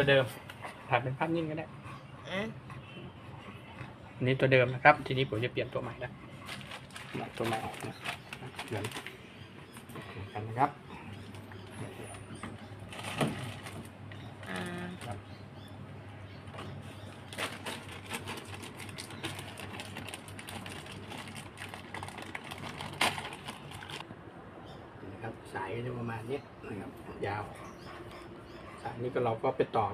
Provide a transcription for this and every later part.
ตัวเดิมถ่ายเป็นภาพนิ่งก็ได้อะอันนี้ตัวเดิมนะครับ ทีนี้ผมจะเปลี่ยนตัวใหม่แล้วตัวใหม่นะเหมือนเหมือนกันนะครับอ่าครับนะครับสายก็จะประมาณนี้นะครับยาว สายนี้ก็เราก็ไปต่อ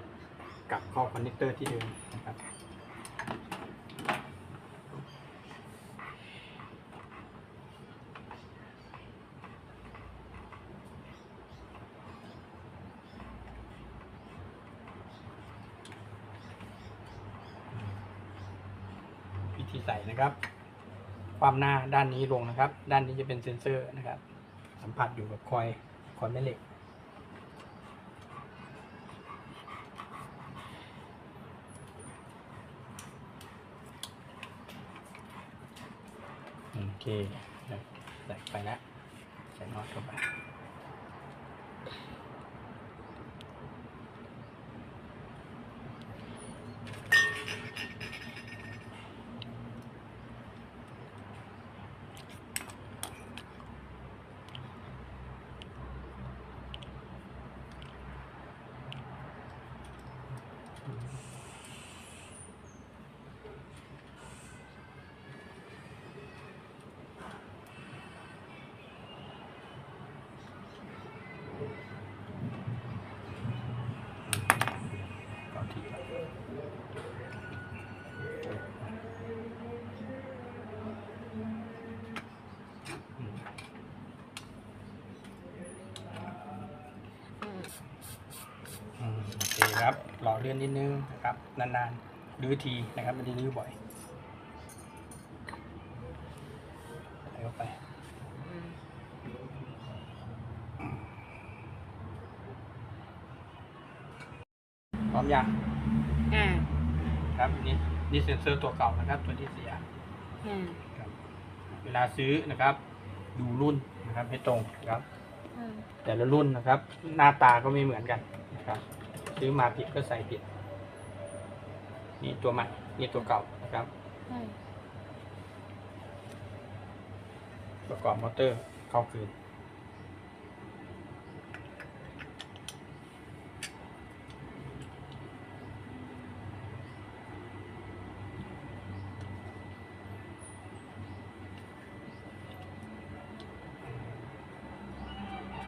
กับข้อคอนเนคเตอร์ที่เดิมนะครับวิธีใส่นะครับ ความหน้าด้านนี้ลงนะครับ ด้านนี้จะเป็นเซ็นเซอร์นะครับ สัมผัสอยู่กับคอยคอยแม่เหล็ก โอเคใส่ไปแล้วใส่น็อตเข้าไป ต่อทีละอืม อืม อื มโอเคครับรอเลื่อนนิดนึงนะครับนานๆรื้อทีนะครับไม่ได้รื้อบ่อยใส่เข้าไปอืมพร้อมยังอ่าครับนี่นี่เซ็นเซอร์ตัวเก่านะครับ ตัวที่เสียอืมครับเวลาซื้อนะครับ ดูรุ่นนะครับให้ตรงนะครับอืมแต่ละรุ่นนะครับ หน้าตาก็ไม่เหมือนกันนะครับ ซื้อมาผิดก็ใส่ผิด นี่ตัวใหม่นี่ตัวเก่านะครับอืมประกอบมอเตอร์เข้าคืน